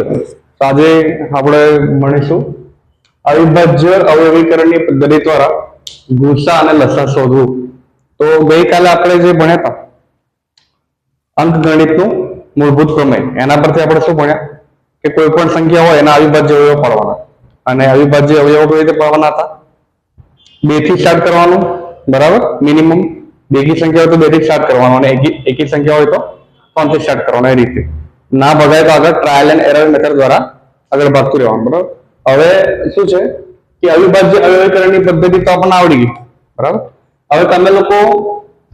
આજે આપણે ભણીશું. અવિભાજ્ય અવયવીકરણની પદ્ધતિ દ્વારા ગુસા અને લસા શોધવું. તો ગઈકાલે આપણે જે ભણ્યા હતા અંકગણિતનું મૂળભૂત પ્રમેય, એના પરથી આપણે શું ભણ્યા? કે કોઈ પણ સંખ્યા હોય એના અવિભાજ્ય અવયવો પાડવાના. અને અવિભાજ્ય અવયવો કઈ રીતે પાડવાના હતા? બેથી સ્ટાર્ટ કરવાનું, બરાબર? મિનિમમ. બેકી સંખ્યા હોય તો બેથી સ્ટાર્ટ કરવાનું અને એકી સંખ્યા હોય તો ત્રણથી સ્ટાર્ટ કરવાનું, એ રીતે. ના ભગાય તો આગળ ટ્રાયલ એન્ડ એરર મેથડ દ્વારા આગળ ભાગતું રહેવાનું બરાબર? હવે શું છે કે અવિભાજ્ય અવયવીકરણની પદ્ધતિ તો આપણને આવડી ગઈ. બરાબર? હવે તમે લોકો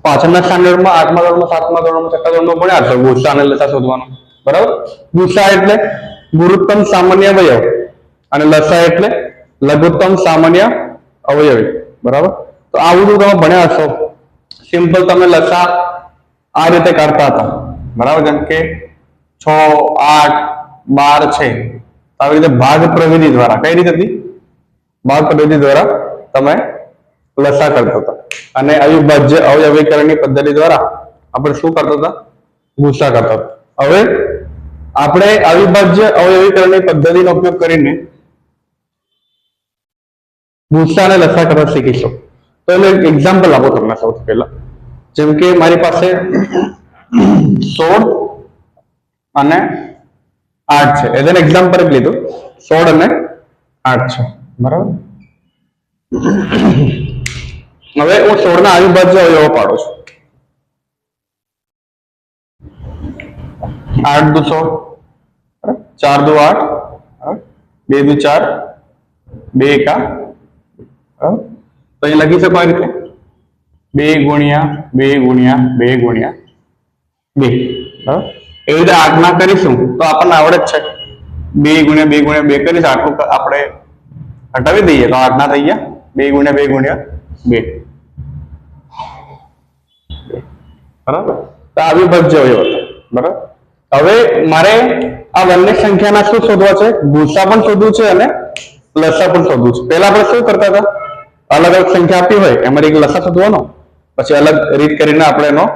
પાછળના સ્ટાન્ડર્ડમાં આઠમા ધોરણમાં, સાતમા ધોરણમાં, છઠ્ઠા ધોરણમાં ભણ્યા છો. ગુસ્સા અને લસા શોધવાનું. બરાબર? ગુસ્સા એટલે ગુરુત્તમ સામાન્ય અવયવ અને લસા એટલે લઘુત્તમ સામાન્ય અવયવી. બરાબર? તો આવું બધું તમે ભણ્યા હશો. સિમ્પલ તમે લસા આ રીતે કાઢતા હતા. બરાબર? જેમ કે છ, આઠ, બાર છે. આવી રીતે ભાગ પ્રવિધિ દ્વારા, કઈ રીતે હતી? ભાગ પ્રવિધિ દ્વારા તમે લસા કરતા. હતા અને અવિભાજ્ય અવયવીકરણની પદ્ધતિ દ્વારા આપણે શું કરતા હતા? ગુસ્સા કરતા હતા. હવે આપણે અવિભાજ્ય અવયવીકરણની પદ્ધતિનો ઉપયોગ કરીને ગુસ્સા અને લસા કરવા શીખીશું. તો એનું એક એક્ઝામ્પલ આપો તમને સૌથી પહેલા. જેમ કે મારી પાસે સોળ અને આઠ છે. એન એક્ઝામ્પલ જ લીધું સોળ અને આઠ છે. બરાબર? હવે હું સોળ ના અવિભાજ્ય અવયવો પાડું છું. આઠ દુ સોળ. ચાર દુ આઠ? બે દુ ચાર. બે એકા? તો અહીં લખી શકો આ રીતે. બે ગુણ્યા બે ગુણ્યા બે ગુણ્યા, બે. બરાબર? એવી રીતે આઠના કરીશું, તો આપણને આવડે જ છે. બે ગુણ્યા બે ગુણ્યા બે કરીશ, આટલું આપણે હટાવી દઈએ. તો આઠના થઈ ગયા. બે ગુણ્યા બે ગુણ્યા બે. બરાબર? તો અવિભાજ્ય અવયવ હતા. બરાબર? હવે મારે આ બંને સંખ્યાના શું શોધવા છે? ગુસા પણ શોધવું છે અને લસા પણ શોધવું છે. પહેલા આપણે શું કરતા હતા? અલગ અલગ સંખ્યા આપી હોય એમાં એક લસા શોધવાનો. પછી અલગ રીત કરીને આપણે એનો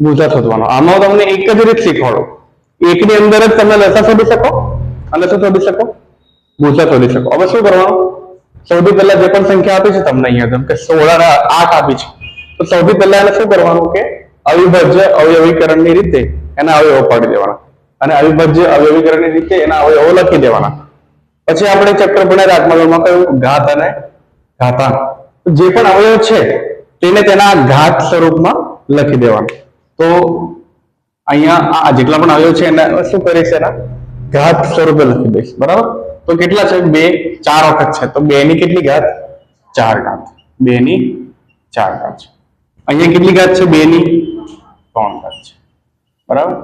ગુસા શોધવાનો આમાં તમને એક જ રીત શીખવાડું. એકની અંદર જ તમે લસા શોધી શકો અને શું શોધી શકો, ગુજરાત શોધી શકો. હવે શું કરવાનું? સૌથી પહેલા જે પણ સંખ્યા આપી છે તમને અહીંયા, જેમ કે સોળ આઠ આપી છે. તો સૌથી પહેલા એને શું કરવાનું કે અવિભાજ્ય અવયવીકરણની રીતે એના અવયવો પાડી દેવાના. અને અવિભાજ્ય અવયવીકરણની રીતે એના અવયવો લખી દેવાના. પછી આપણે ચક્ર ભણ્યા આત્મગણમાં કયું ઘાત અને ઘાતા જે પણ અવયવ છે, તેને તેના ઘાત સ્વરૂપમાં લખી દેવાનું. તો અહીંયા આ જેટલા પણ આવ્યો છે, એને શું કરીશ એના? ઘાત સ્વરૂપે લખી દઈશ, બરાબર? તો કેટલા છે? બે, ચાર વખત છે. તો બે ની કેટલી ઘાત? ચાર ઘાત. બે ની ચાર ઘાત છે. અહીંયા કેટલી ઘાત છે? બે ની ત્રણ ઘાત છે. બરાબર?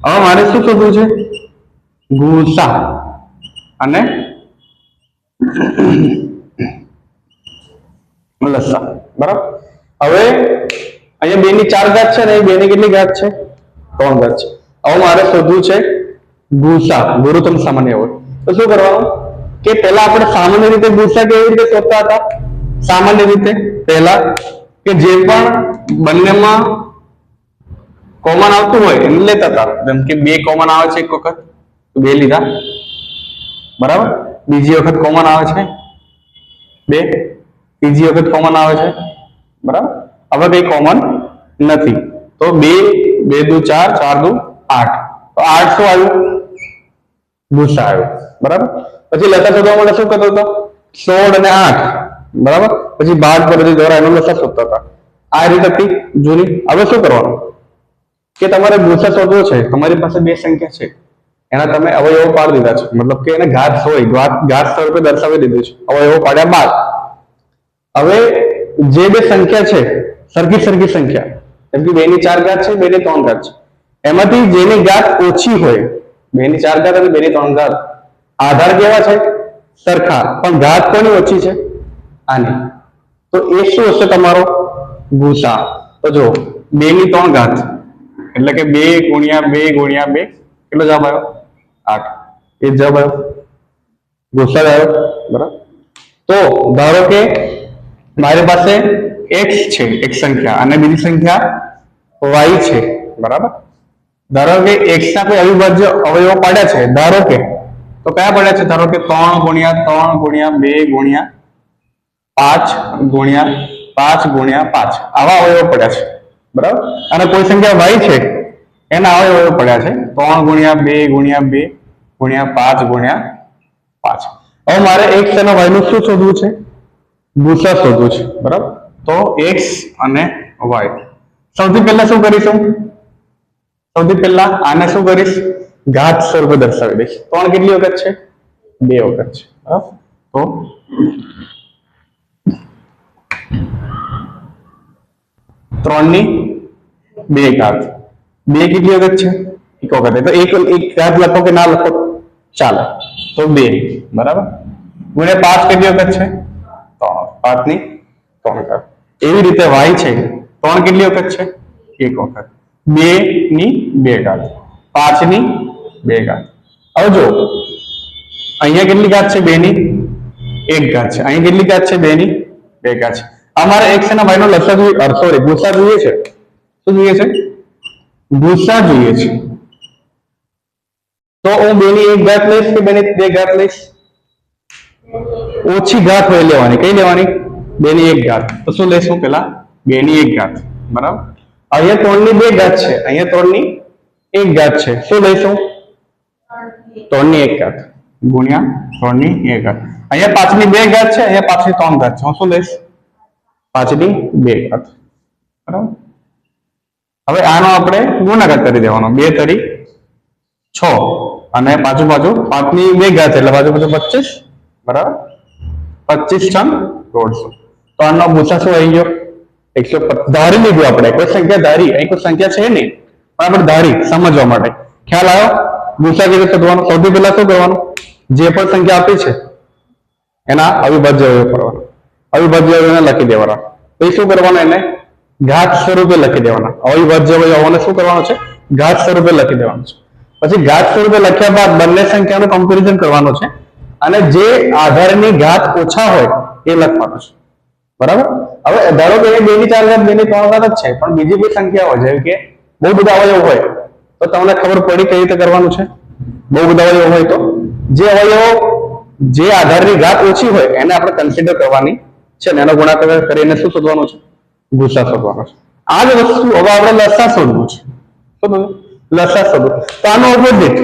હવે મારે શું શોધવું છે? ગુસા અને લસા. બરાબર? હવે અહીંયા બે ની ચાર ઘાત છે ને બે ની કેટલી ઘાત છે? ત્રણ ઘાત છે. હવે મારે શોધવું છે. ગુસા ગુરુત્તમ સામાન્ય હોય તો શું કરવાનું? કે પહેલા આપણે સામાન્ય રીતે ગુસા કેવી રીતે શોધતા હતા? સામાન્ય રીતે પહેલા કે જે પણ બંનેમાં કોમન આવતું હોય એને લેતા હતા. જેમ કે બે કોમન આવે છે એક વખત બે લીધા. બરાબર? બીજી વખત કોમન આવે છે. બે. ત્રીજી વખત કોમન આવે છે. બરાબર? હવે કઈ કોમન નથી. તો બે બે દુ ચાર ચાર દુ આઠ. તો આઠ શું આવ્યું? ભૂસા આવ્યું. બરાબર? પછી લસા શોધવા માટે શું કરતો હતો? સોળ અને આઠ. બરાબર? પછી બાર પદ્ધતિ દ્વારા એનો લસા શોધતા હતા. આ રીત હતી જૂની. હવે શું કરવાનું? કે તમારે ભૂસા શોધવો છે. તમારી પાસે બે સંખ્યા છે. એના તમે અવયવો પાડી દીધા છે. મતલબ કે એને ઘાત હોય, ઘાત ઘાત સ્વરૂપે દર્શાવી દીધું છે. અવયવો પાડ્યા બાદ. હવે જે બે સંખ્યા છે, સરખી સરખી સંખ્યા. જેમ કે બે ની ચાર ઘાત છે બે ની ત્રણ ઘાત છે. એમાંથી જેની ઘાત ઓછી હોય બે ની ચાર ઘાત અને બે ની ત્રણ ઘાત, આધાર કેવા છે? સરખા. પણ ઘાત કોની ઓછી છે? આની. તો એ શું હશે તમારો? ગુસા. તો જો બે ની ત્રણ ઘાત. એટલે કે બે ગુણ્યા બે ગુણ્યા બે, કેટલો જવાબ આવ્યો? આઠ. એ જવાબ આવ્યો. ગુસ્સા આવ્યો. બરાબર? તો ધારો કે મારી પાસે x છે, એક સંખ્યા. અને બીજી સંખ્યા y છે, બરાબર? ધારો કે x ના કોઈ અવિભાજ્ય અવયવો પાડ્યા છે, ધારો કે, તો કયા પડ્યા છે? ધારો કે ત્રણ ગુણ્યા ત્રણ ગુણ્યા બે ગુણ્યા પાંચ ગુણ્યા પાંચ ગુણ્યા પાંચ. આવા અવયવો પડ્યા છે, બરાબર? અને કોઈ સંખ્યા વાય છે, એના અવયવો પડ્યા છે. ત્રણ ગુણ્યા બે ગુણ્યા બે ગુણ્યા પાંચ ગુણ્યા પાંચ. હવે મારે એક અને વાયનું શું શોધવું છે? ગુસા શોધવું છે, બરાબર? તો એક્સ અને વાય સૌથી પહેલા શું કરીશું? સૌથી પહેલા આને શું કરીશ? ઘાત સ્વરૂપે દર્શાવી દઈશ. ત્રણ કેટલી વખત છે? બે વખત છે. તો ત્રણની બે ઘાત. બે કેટલી વખત છે? એક વખત. તો એક એક ઘાત લખો કે ના લખો? ચાલે. તો બે. બરાબર? ગુણ્યા પાંચ કેટલી વખત છે? ત્રણ. પાંચની ત્રણ ઘાત. એવી રીતે વાય છે. ત્રણ કેટલી વખત છે? એક વખત. બે ની બે ઘાત. પાંચની બે ઘાત. હવે જો અહીંયા કેટલી ઘાત છે? બે ની એક ઘાત છે. અહીંયા કેટલી ઘાત છે? બે ની બે ઘાત છે. અમારે એક્સ અને વાય નો લસા જોઈએ. સોરી ગુસ્સા જોઈએ છે. શું જોઈએ છે? ગુસ્સા જોઈએ છે. તો હું બે ની એક ઘાત લઈશ કે બે ની બે ઘાત લઈશ? ઓછી ઘાત હોય લેવાની. કઈ લેવાની? બે ની એક ઘાત. તો શું લઈશું પેલા બે ની એક ઘાત. બરાબર? અહીંયા ત્રણની બે ઘાત છે. અહીંયા ત્રણની એક ઘાત છે. શું લઈશું? ત્રણની એક ઘાત. ગુણ્યા ત્રણની એક ઘાત. અહીંયા પાંચની બે ઘાત છે, અહીંયા પાંચની ત્રણ ઘાત છે. હું શું લઈશ? પાંચની બે ઘાત. બરાબર? હવે આનો આપણે ગુણાકાર કરી દેવાનો. બે તરી છ. અને બાજુ બાજુ પાંચની બે ઘાત એટલે બાજુ બાજુ પચીસ. બરાબર? પચીસ ટન દોઢસો. તો આનો ભૂસા શું આવી ગયો? એકસો ધારી લીધું આપણે. કોઈ સંખ્યા ધારી? અહીં કોઈ સંખ્યા છે નહીં. પણ આપણે ધારી, સમજવા માટે. ખ્યાલ આવ્યો? ભૂસા કેવી રીતે શોધવાનો સૌથી પહેલા શું કરવાનું જે પણ સંખ્યા આપી છે, એના અવિભાજ્ય કરવાનો. અવિભાજ્ય લખી દેવાના. પછી શું કરવાનું એને? ઘાત સ્વરૂપે લખી દેવાના. અવિભાજ્ય અવયવોને શું કરવાનું છે? ઘાત સ્વરૂપે લખી દેવાનું છે. પછી ઘાત સ્વરૂપે લખ્યા બાદ બંને સંખ્યાનું કમ્પેરિઝન કરવાનું છે. અને જે આધારની ઘાત ઓછા હોય, એ લખવાનું છે. બરાબર? હવે ધારો કે બે ની ચાર ઘાત બે ની ત્રણ ઘાત જ છે, પણ બીજી બી સંખ્યા હોય જેવી કે બહુ બધા અવયવ હોય, તો તમને ખબર પડી કઈ રીતે કરવાનું છે? બહુ બધા અવયવ હોય તો? જે અવયવો જે આધારની ઘાત ઓછી હોય, એને આપણે કન્સિડર કરવાની છે ને એનો ગુણાકાર કરીને શું શોધવાનું છે? ગુસા શોધવાનો છે. આ જ વસ્તુ હવે આપણે લસા શોધવું છે. શું લસા શોધવું. તો આનો ઓપોઝિટ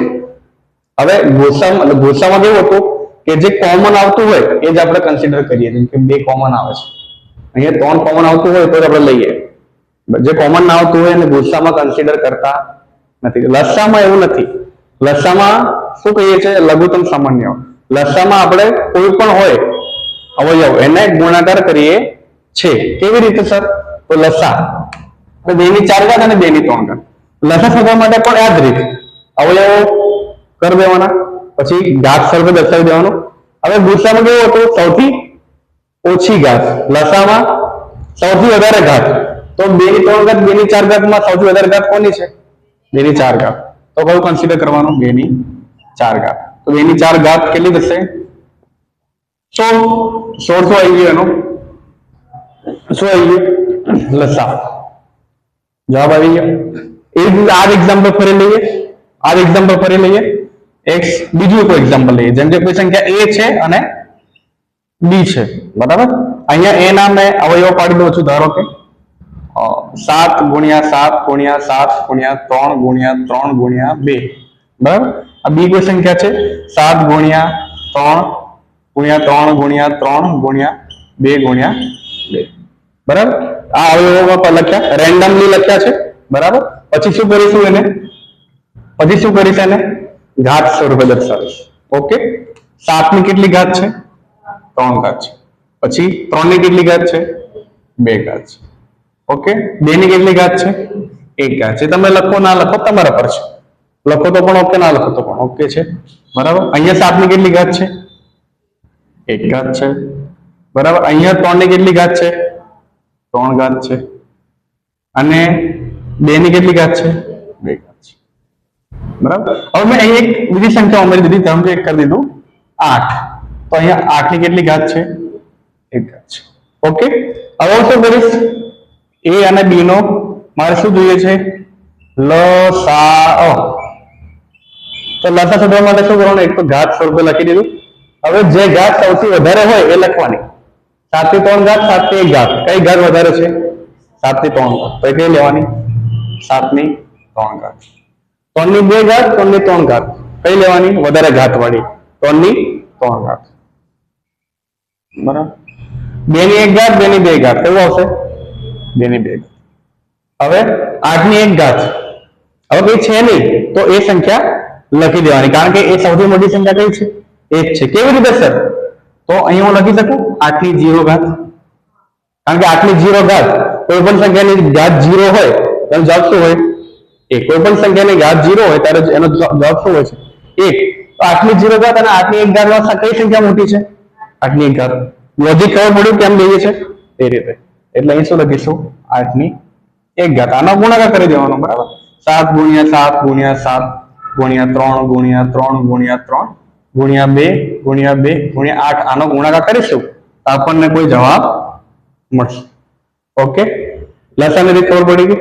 હવે ગોસામાં ગોસામાં કેવું હતું કે જે કોમન આવતું હોય, એ જ આપણે કન્સિડર કરીએ, જેમ કે બે કોમન આવે છે. અહીંયા ત્રણ કોમન આવતું હોય તો આપણે લઈએ. જે કોમન ના આવતું હોય એને ગુસ્સામાં કન્સિડર કરતા નથી. લસ્સામાં એવું નથી. લસ્સામાં શું કહીએ છીએ? લઘુત્તમ સામાન્ય. લસ્સામાં આપણે કોઈ પણ હોય, અવયવ, એને ગુણાકાર કરીએ છે કેવી રીતે, સર? તો લસા. બે ની ચાર ઘાત અને બે ની ત્રણ ઘાત. લસા શોધવા માટે પણ આ જ રીત. અવયવો કરી દેવાના. પછી ઘાત સ્વરૂપે દર્શાવી દેવાનું. હવે ગુસ્સામાં કેવું હતું? સૌથી ઓછી ઘાત. લસામાં સૌથી વધારે ઘાત. તો બે ની ત્રણ ઘાત બે ની ચાર ઘાતમાં સૌથી વધારે ઘાત કોની છે? બે ની ચાર ઘાત. તો કયું કન્સિડર કરવાનું બે ની ચાર ઘાત. તો બે ની ચાર ઘાત કેટલી થશે? સો. સોળસો આવી ગયું એનું. શું આવી ગયું. લસા. જવાબ આવી ગયો. એ જ આ એક્ઝામ્પલ ફરી લઈએ. આ એક્ઝામ્પલ ફરી લઈએ. એક્સ બીજું કોઈ એક્ઝામ્પલ લઈએ. જેમ કે કોઈ સંખ્યા એ છે અને બી છે. બરાબર? અહીંયા એ નામ મેં અવયવ પાડી દઉં છું, ધારો કે. સાત ગુણ્યા સાત ગુણ્યા સાત ગુણ્યા ત્રણ ગુણ્યા ત્રણ ગુણ્યા બે. બરાબર? આ બી કોઈ સંખ્યા છે? સાત ગુણ્યા ત્રણ ગુણ્યા ત્રણ ગુણ્યા ત્રણ ગુણ્યા બે ગુણ્યા બે. બરાબર? આ અવયવોમાં પણ લખ્યા રેન્ડમલી લખ્યા છે. બરાબર? પછી શું કરીશું એને? પછી શું કરીશ એને? ઘાત સ્વરૂપે દર્શાવીશ. ઓકે? સાતની કેટલી ઘાત છે? ત્રણ ઘાત છે. પછી ત્રણની કેટલી ઘાત છે? બે ઘાત છે. ઓકે બે ની કેટલી ઘાત છે? એક ઘાત છે. તમે લખો, ના લખો, તમારા પર છે. લખો તો પણ ઓકે ના લખો તો પણ ઓકે છે. બરાબર? અહીંયા સાતની કેટલી ઘાત છે? એક ઘાત છે. બરાબર? અહીંયા ત્રણની કેટલી ઘાત છે? ત્રણ ઘાત છે. અને બે ની કેટલી ઘાત છે? બે ઘાત છે. બરાબર? હવે મેં અહીં એક બીજી સંખ્યા ઉમેરી દીધી. તમે એક કરી દીધું. આઠ. તો અહીંયા આઠની કેટલી ઘાત છે? એક ઘાત છે. ઓકે હવે હું શું કરીશ? એ અને બી નો મારે શું જોઈએ છે? લ, સા, અ. તો લસા શોધવા માટે શું કરવાનું? એક તો ઘાત સ્વરૂપે લખી દીધું. હવે જે ઘાત સૌથી વધારે હોય એ લખવાની. સાતથી ત્રણ ઘાત સાતથી એક ઘાત. કઈ ઘાત વધારે છે? સાતથી ત્રણ ઘાત. તો કઈ લેવાની? સાતની ત્રણ ઘાત. ત્રણની બે ઘાત ત્રણની ત્રણ ઘાત. કઈ લેવાની? વધારે ઘાત વાળી. ત્રણની ત્રણ ઘાત. બરાબર? બે એક ઘાત બે બે ઘાત કેવું આવશે બે ની હવે આઠ એક ઘાત હવે કઈ છે નહીં, તો એ સંખ્યા લખી દેવાની. કારણ કે એ સૌથી મોટી સંખ્યા કઈ છે? એક છે. કેવી રીતે સર? તો અહીં હું લખી શકું આઠ જીરો ઘાત કારણ કે આઠ જીરો ઘાત કોઈ પણ સંખ્યાની ઘાત જીરો હોય, એનો જવાબ શું હોય? એક. કોઈ પણ સંખ્યાની ઘાત જીરો હોય, ત્યારે એનો જવાબ શું હોય છે? એક. તો આઠની જીરો ઘાત અને આઠની એક ઘાત કઈ સંખ્યા મોટી છે? આઠની એક ઘાત લોજિક ખબર પડ્યું કેમ લઈએ છે? એ રીતે. એટલે અહીં શું લખીશું? આઠની એક ઘાત આનો ગુણાકાર કરી દેવાનો, બરાબર? સાત ગુણ્યા સાત ગુણ્યા સાત ગુણ્યા ત્રણ ગુણ્યા ત્રણ ગુણ્યા ત્રણ ગુણ્યા બે ગુણ્યા બે ગુણ્યા આઠ. આનો ગુણાકાર કરીશું તો આપણને કોઈ જવાબ મળશે. ઓકે? લસાની રીત ખબર પડી ગઈ?